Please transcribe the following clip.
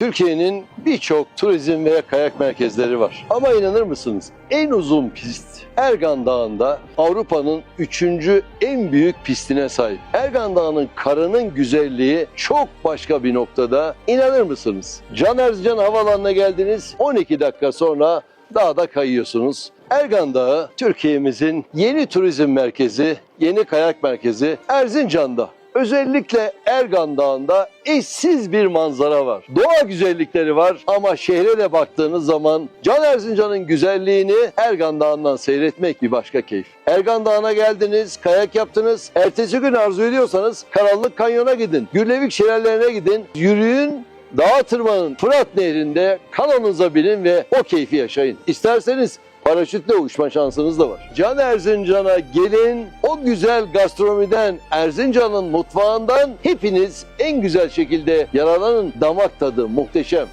Türkiye'nin birçok turizm ve kayak merkezleri var. Ama inanır mısınız? En uzun pist Ergan Dağı'nda Avrupa'nın üçüncü en büyük pistine sahip. Ergan Dağı'nın karının güzelliği çok başka bir noktada. İnanır mısınız? Can Erzincan Havalanı'na geldiniz. 12 dakika sonra dağda kayıyorsunuz. Ergan Dağı Türkiye'mizin yeni turizm merkezi, yeni kayak merkezi Erzincan'da. Özellikle Ergan Dağı'nda eşsiz bir manzara var. Doğa güzellikleri var ama şehre de baktığınız zaman Can Erzincan'ın güzelliğini Ergan Dağı'ndan seyretmek bir başka keyif. Ergan Dağı'na geldiniz, kayak yaptınız. Ertesi gün arzu ediyorsanız Karanlık Kanyon'a gidin. Gürlevik şelalelerine gidin. Yürüyün, dağa tırmanın. Fırat Nehri'nde kanonuza binin ve o keyfi yaşayın. İsterseniz paraşütle uçma şansınız da var. Can Erzincan'a gelin, o güzel gastronomiden, Erzincan'ın mutfağından hepiniz en güzel şekilde yararlanın. Damak tadı muhteşem.